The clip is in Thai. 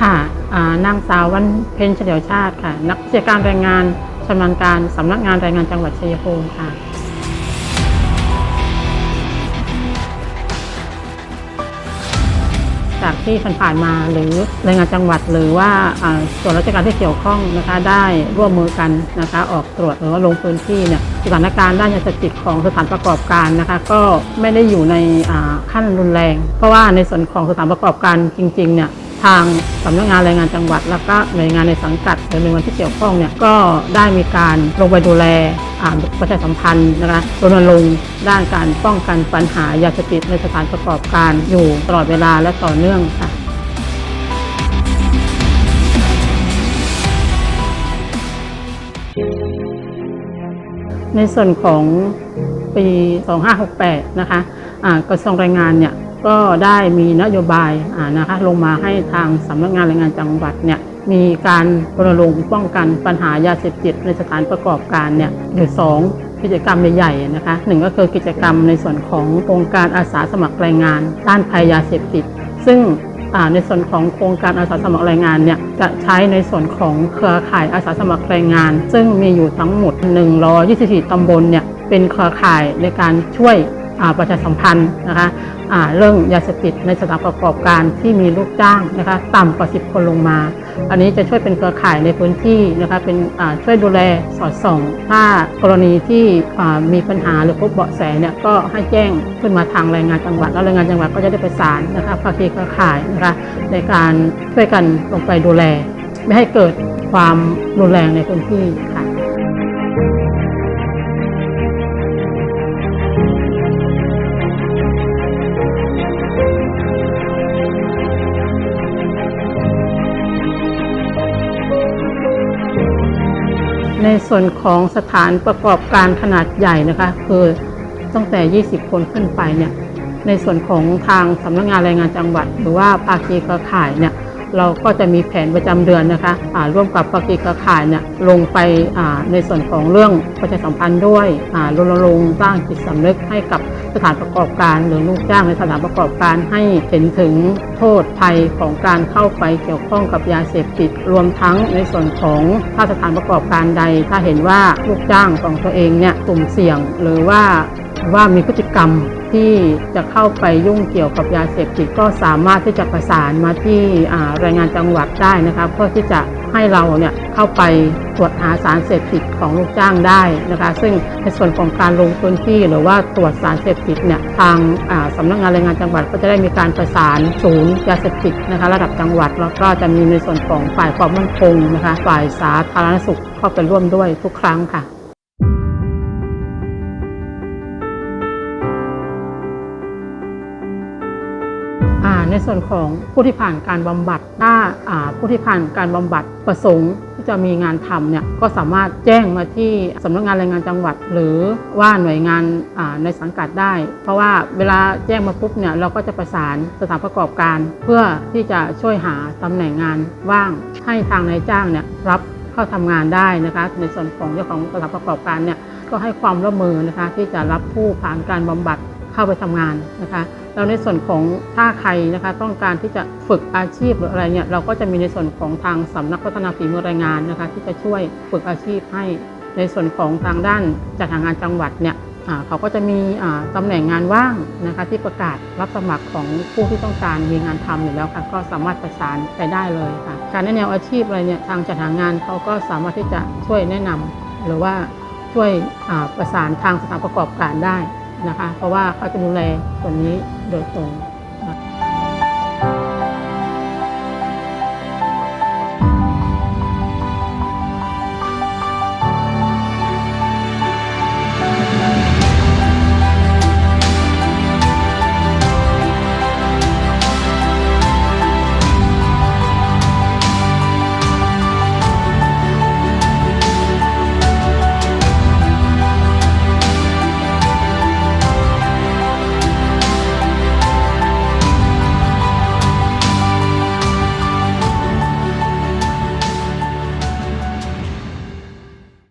ค่ะนางสาววันเพ็ญเฉลียวชาติค่ะ นักกิจการแรงงานชำนาญการสำนักงานแรงงานจังหวัดชัยภูมิค่ะ จากที่ผ่านๆมาหรือแรงงานจังหวัดหรือว่าส่วนราชการที่เกี่ยวข้องนะคะได้ร่วมมือกันนะคะออกตรวจหรือว่าลงพื้นที่เนี่ยสถานการณ์ด้านยาเสพติดของสถานประกอบการนะคะ ก็ไม่ได้อยู่ในขั้นรุนแรง เพราะว่าในส่วนของสถานประกอบการจริงๆเนี่ย ทางสำนักงานแรงงานจังหวัด แล้วก็หน่วยงานในสังกัดหรือหน่วยงานที่เกี่ยวข้องเนี่ยก็ได้มีการลงไปดูแลอ่าประชาสัมพันธ์นะคะรณรงค์ด้านการป้องกันปัญหายาเสพติดในสถานประกอบการอยู่ตลอดเวลาและต่อเนื่องค่ะในส่วนของปี 2568 นะคะอ่ากระทรวงแรงงานเนี่ย ก็ได้มีนโยบายนะคะลงมาให้ทางสำนักงานแรงงานจังหวัดเนี่ยมีการรณรงค์ป้องกันปัญหายาเสพติดในสถานประกอบการเนี่ยอยู่สองกิจกรรมใหญ่ๆนะคะหนึ่งก็คือกิจกรรมในส่วนของโครงการอาสาสมัครแรงงานต้านภัยยาเสพติด ซึ่งในส่วนของโครงการอาสาสมัครแรงงานเนี่ยจะใช้ในส่วนของเครือข่ายอาสาสมัครแรงงาน ซึ่งมีอยู่ทั้งหมด 124 ตำบลเนี่ยเป็นเครือข่ายในการช่วย ประชาสัมพันธ์นะคะอ่าเรื่องยาเสพติดในสถานประกอบการที่มีลูกจ้างนะคะต่ำกว่า 10 คนลงมา อันนี้จะช่วยเป็นเครือข่ายในพื้นที่นะคะเป็นอ่าช่วยดูแลสอดส่อง ถ้ากรณีที่อ่ามีปัญหาหรือพบเบาะแสเนี่ยก็ให้แจ้งขึ้นมาทางแรงงานจังหวัด แล้วแรงงานจังหวัดก็จะได้ประสานนะคะภาคีเครือข่ายนะคะในการช่วยกันลงไปดูแล ไม่ให้เกิดความรุนแรงในพื้นที่ค่ะ ในส่วนของสถานประกอบการขนาดใหญ่นะคะคือตั้งแต่ 20 คนขึ้นไปเนี่ยในส่วนของทางสำนักงานแรงงานจังหวัด หรือว่าภาคีเครือข่ายเนี่ยเราก็จะมีแผนประจำเดือนนะคะะร่วมกับภาคีเครือข่ายเนี่ยลงไปในส่วนของเรื่องประชาสัมพันธ์ด้วยรณรงค์สร้างจิตสำนึกให้กับ ถานประกอบการ หรือลูกจ้างในสถานประกอบการให้เห็นถึงโทษภัยของการเข้าไปเกี่ยวข้องกับยาเสพติด รวมทั้งในส่วนของถ้าสถานประกอบการใด ถ้าเห็นว่าลูกจ้างของตัวเองเนี่ยสุ่มเสี่ยง หรือว่าว่ามีพฤติ กรรมที่จะเข้าไปยุ่งเกี่ยวกับยาเสพติดก็สามารถที่จะประสานมาที่อ่าแรงานจังหวัดได้นะคะเพื่อที่จะให้เราเนี่ยเข้าไปตรวจหาสารเสพติดของลูกจ้างได้นะคะซึ่งในส่วนของการลงพื้นที่หรือว่าตรวจสารเสพติดเนี่ยทางอ่าสำนักงานแรงงานจังหวัดก็จะได้มีการประสานศูนย์ยาเสพติดนะคะระดับจังหวัดแล้วก็จะมีในส่วนของฝ่ายความมั่นคงนะคะฝ่ายสาธารณสุขเข้าไปร่วมด้วยทุกครั้งค่ะ ในส่วนของผู้ที่ผ่านการบำบัดถ้าผู้ที่ผ่านการบำบัดประสงค์ที่จะมีงานทำเนี่ยก็สามารถแจ้งมาที่สำนักงานแรงงานจังหวัด หรือว่าหน่วยงานในสังกัดได้ เพราะว่าเวลาแจ้งมาปุ๊บเนี่ยเราก็จะประสานสถานประกอบการ เพื่อที่จะช่วยหาตำแหน่งงานว่าง ให้ทางนายจ้างเนี่ยรับเข้าทำงานได้นะคะในส่วนของเจ้าของสถานประกอบการเนี่ยก็ให้ความร่วมมือนะคะที่จะรับผู้ผ่านการบำบัดเข้าไปทำงานนะคะ แล้วในส่วนของถ้าใครนะคะต้องการที่จะฝึกอาชีพหรืออะไรเนี่ยเราก็จะมีในส่วนของทางสำนักพัฒนาฝีมือแรงงานนะคะ ที่จะช่วยฝึกอาชีพให้ในส่วนของทางด้านจัดหางานจังหวัดเนี่ยเขาก็จะมีตำแหน่งงานว่างนะคะที่ประกาศรับสมัครของผู้ที่ต้องการมีงานทำอยู่แล้วค่ะก็สามารถประสานไปได้เลยค่ะการแนะแนวอาชีพอะไรเนี่ยทางจัดหางานเขาก็สามารถที่จะช่วยแนะนำหรือว่าช่วยประสานทางสถานประกอบการได้ นะคะ เพราะว่าเขาจะดูแลส่วนนี้โดยตรง